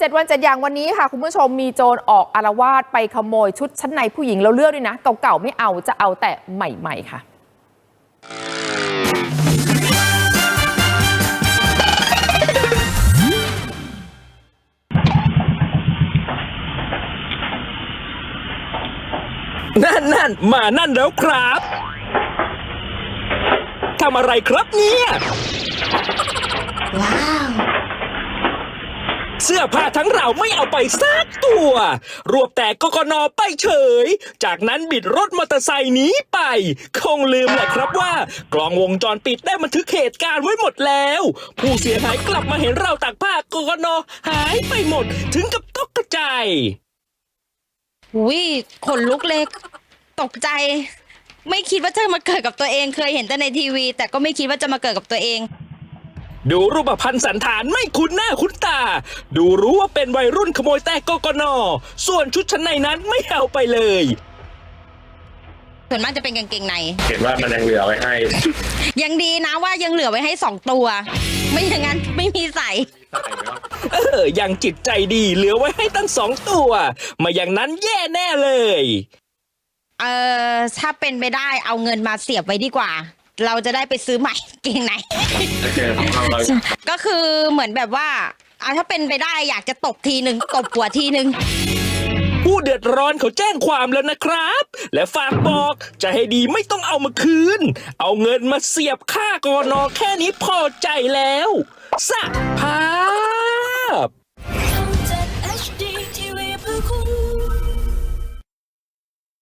เจ็ดวันเจ็ดอย่างวันนี้ค่ะ คุณผู้ชมมีโจรออกอารวาสไปขโมยชุดชั้นในผู้หญิงแล้วเลือกด้วยนะ เก่าๆไม่เอาจะเอาแต่ใหม่ๆค่ะ นั่นนั่นมานั่นแล้วครับทำอะไรครับเนี่ย ว้าวเสื้อผ้าทั้งเราไม่เอาไปสักตัว รวบแต่กกนไปเฉย จากนั้นบิดรถมอเตอร์ไซค์หนีไป คงลืมแหละครับว่า กล้องวงจรปิดได้บันทึกเหตุการณ์ไว้หมดแล้ว ผู้เสียหายกลับมาเห็นเราตากผ้ากกนหายไปหมด ถึงกับตกกระจายวิขนลุกเลยตกใจ ไม่คิดว่าจะมาเกิดกับตัวเอง เคยเห็นแต่ในทีวี แต่ก็ไม่คิดว่าจะมาเกิดกับตัวเอง ดูรูปพันธ์สันฐานไม่คุ้นหน้าคุ้นตา ดูรู้ว่าเป็นวัยรุ่นขโมยแต่กกนส่วนชุดชั้นในนั้นไม่เอาไปเลย ส่วนมากจะเป็นกางเกงใน เห็นว่ามันยังเหลือไว้ให้ ยังดีนะว่ายังเหลือไว้ให้สองตัว ไม่อย่างนั้นไม่มีใส่เออยังจิตใจดีเหลือไว้ให้ตั้งสองตัว มาอย่างนั้นแย่แน่เลย เออถ้าเป็นไปได้เอาเงินมาเสียบไว้ดีกว่า เราจะได้ไปซื้อใหม่เกงในโอเคของเราเราก็คือเหมือนแบบว่าอะถ้าเป็นไปได้อยากจะตบทีหนึ่งตบหัวทีหนึ่งผู้เดือดร้อนเขาแจ้งความแล้วนะครับ และฝากบอกจะให้ดีไม่ต้องเอามาคืน เอาเงินมาเสียบค่ากอนอแค่นี้พอใจแล้วสะพาย